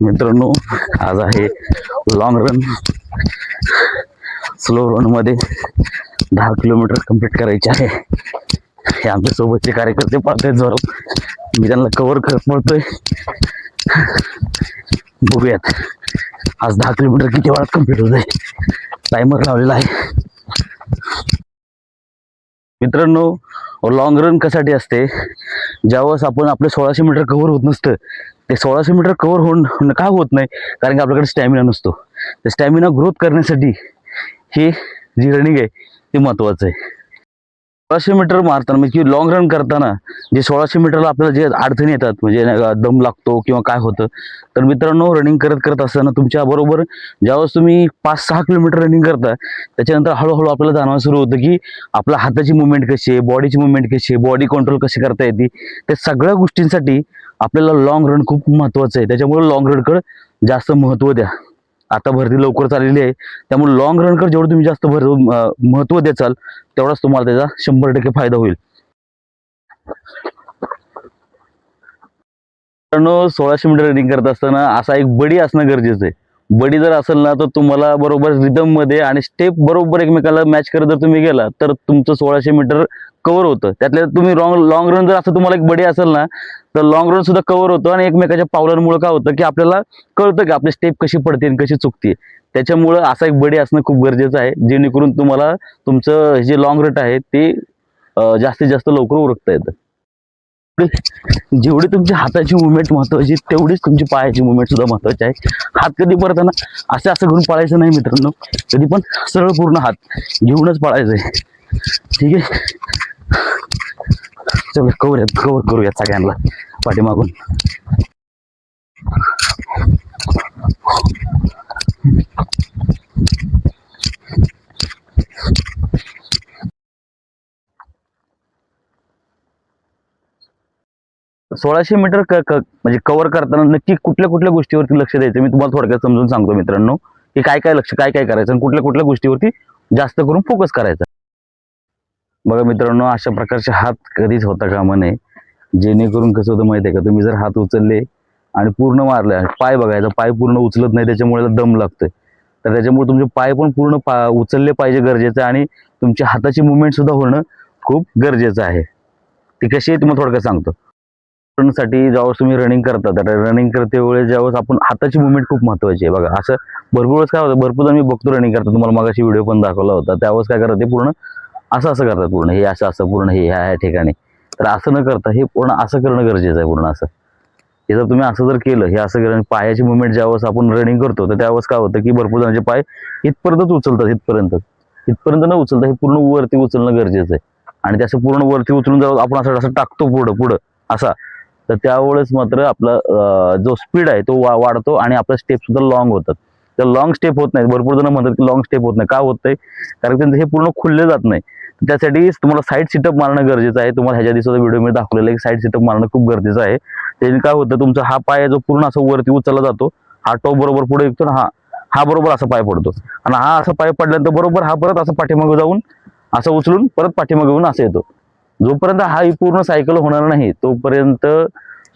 मित्रांनो आज आहे लॉंग रन स्लो रनमध्ये दहा किलोमीटर कंप्लीट करायचे आहे. हे आमच्या सोबतचे कार्यकर्ते पाहत आहेत जोरात मी त्यांना कवर करत पडतोय बघूयात. आज दहा किलोमीटर किती वेळात कंप्लीट होत आहे टायमर लावलेला आहे. मित्रांनो लॉंग रन कशासाठी असते? ज्यावेळेस आपण आपले सोळाशे मीटर कव्हर होत नसतं ते सोळाशे मीटर कव्हर होऊन का होत नाही? कारण की आपल्याकडे स्टॅमिना नसतो. तर स्टॅमिना ग्रोथ करण्यासाठी हे जी रनिंग आहे ते महत्त्वाचं आहे. सोळाशे मीटर मारताना म्हणजे की लॉंग रन करताना जे सोळाशे मीटरला आपल्याला जे अडचणी येतात म्हणजे दम लागतो किंवा काय होतं तर मित्रांनो रनिंग करत करत असताना तुमच्या बरोबर ज्यावेळेस तुम्ही पाच सहा किलोमीटर रनिंग करता त्याच्यानंतर हळूहळू आपल्याला जाणवायला सुरू होतं की आपल्या हाताची मुवमेंट कशी आहे बॉडीची मुवमेंट कशी आहे बॉडी कंट्रोल कशी करता येते त्या सगळ्या गोष्टींसाठी आपल्याला लॉंग रन खूप महत्त्वाचं आहे. त्याच्यामुळे लॉंग रनकडे जास्त महत्त्व द्या. आता भरती लवकर चाललेली आहे. त्यामुळे लॉंग रनकडे जेवढं तुम्ही जास्त भर महत्त्व महत्त्व तेवढाच तुम्हाला त्याचा शंभर टक्के फायदा होईल. सोळाशे मीटर रनिंग करत असताना असा एक बडी असणं गरजेचं आहे. बडी जर असेल ना तर तुम्हाला बरोबर रिदममध्ये आणि स्टेप बरोबर एकमेकाला मॅच करत जर तुम्ही गेला तर तुमचं सोळाशे मीटर कव्हर होतं. त्यातल्या तुम्ही रॉंग लॉंग रन जर असं तुम्हाला एक बडी असेल ना तर लॉंग रन सुद्धा कव्हर होतं आणि एकमेकाच्या पावलांमुळे काय होतं की आपल्याला कळतं की आपली स्टेप कशी पडते आणि कशी चुकते त्याच्यामुळं असा एक बडी असणं खूप गरजेचं आहे जेणेकरून तुम्हाला तुमचं जे लॉंग रट आहे ते जास्तीत जास्त लवकर उरकता येतं. जेवढी- जेवढी तुमची हाताची मुवमेंट महत्वाची तेवढीच तुमची पायाची मुवमेंट सुद्धा महत्वाची आहे. हात कधी पडताना असं असं करून पळायचं नाही मित्रांनो. कधी पण सरळ पूर्ण हात घेऊनच आहे ठीक आहे? चल कवर कवर करूया सगळ्यांना पाठीमागून. सोळाशे मीटर क क- म्हणजे कव्हर करताना नक्की कुठल्या कुठल्या गोष्टीवरती लक्ष द्यायचं? मी तुम्हाला थोडक्यात समजून सांगतो मित्रांनो की काय काय लक्ष काय काय करायचं आणि कुठल्या कुठल्या गोष्टीवरती जास्त करून फोकस करायचा. बघा मित्रांनो अशा प्रकारचे हात कधीच होता कामा नये. जेणेकरून कसं होतं माहिती आहे का? तुम्ही जर हात उचलले आणि पूर्ण मारले पाय बघायचा पाय पूर्ण उचलत नाही त्याच्यामुळे दम लागतोय. तर त्याच्यामुळे तुमचे पाय पण पूर्ण पा उचलले पाहिजे गरजेचं आहे आणि तुमच्या हाताची मुवमेंट सुद्धा होणं खूप गरजेचं आहे. ती कशी आहे तुम्हाला थोडक्यात सांगतो. साठी ज्यावेळेस तुम्ही रनिंग करता तर रनिंग करते वेळेस ज्यावेळेस आपण हाताची मुवमेंट खूप महत्वाची आहे. बघा असं भरपूर वेळेस काय होतं भरपूर आम्ही मी बघतो रनिंग करता तुम्हाला मगाशी व्हिडिओ पण दाखवला होता. त्यावेळेस काय करतात ते पूर्ण असं असं करतात पूर्ण हे असं असं पूर्ण हे ह्या ह्या ठिकाणी. तर असं न करता हे पूर्ण असं करणं गरजेचं आहे पूर्ण असं. हे जर तुम्ही असं जर केलं हे असं करणं पायाची मुवमेंट ज्यावेळेस आपण रनिंग करतो तर त्यावेळेस काय होतं की भरपूर जणांचे पाय इथपर्यंतच उचलतात इथपर्यंत. इथपर्यंत न उचलता हे पूर्ण वरती उचलणं गरजेचं आहे. आणि त्याचं पूर्ण वरती उचलून जर आपण असं असं टाकतो पुढं पुढं असा तर त्यावेळेस मात्र आपला जो स्पीड आहे तो वा वाढतो आणि आपल्या स्टेप सुद्धा लॉंग होतात. तर लॉंग स्टेप होत नाही भरपूर जण म्हणतात की लॉंग स्टेप होत नाही. का होत नाही? कारण त्यांचं हे पूर्ण खुलले जात नाही. त्यासाठी तुम्हाला साईड सिटअप मारणं गरजेचं आहे. तुम्हाला ह्याच्या दिवसाचा व्हिडिओ मी दाखवलेला आहे साईड सिटअप मारणं खूप गरजेचं आहे. त्याने काय होतं तुमचा हा पाय जो पूर्ण असं वरती उचलला जातो हा टोप बरोबर पुढे विकतो ना हा हा बरोबर असा पाय पडतो. आणि हा असा पाय पडल्यानंतर बरोबर हा परत असं पाठीमागे जाऊन असं उचलून परत पाठीमागे येऊन असं येतो. जोपर्यंत हा ही पूर्ण सायकल होणार नाही तोपर्यंत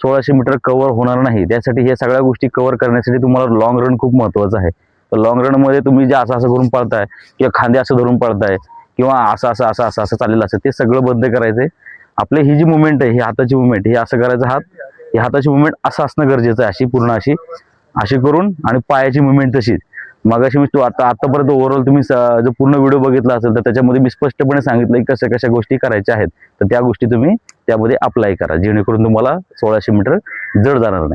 सोळाशे मीटर कव्हर होणार नाही. त्यासाठी हे सगळ्या गोष्टी कव्हर करण्यासाठी तुम्हाला लॉंग रन खूप महत्वाचं आहे. तर लॉंग रनमध्ये तुम्ही जे असं असं करून पळताय किंवा खांदे असं धरून पळताय किंवा असं असं असं असं असं चाललेलं असं ते सगळं बंद करायचंय. आपली ही जी मुवमेंट आहे ही हाताची मुवमेंट हे असं करायचं हात ही हाताची मुवमेंट असं असणं गरजेचं आहे अशी पूर्ण अशी अशी करून आणि पायाची मुवमेंट तशीच. मगाशी मी तू आता आतापर्यंत ओव्हरऑल तुम्ही जो पूर्ण व्हिडिओ बघितला असेल तर त्याच्यामध्ये मी स्पष्टपणे सांगितलं की कशा कशा गोष्टी करायच्या आहेत. तर त्या गोष्टी तुम्ही त्यामध्ये अप्लाय करा. जेणेकरून तुम्हाला सोळाशे मीटर जड जाणार नाही.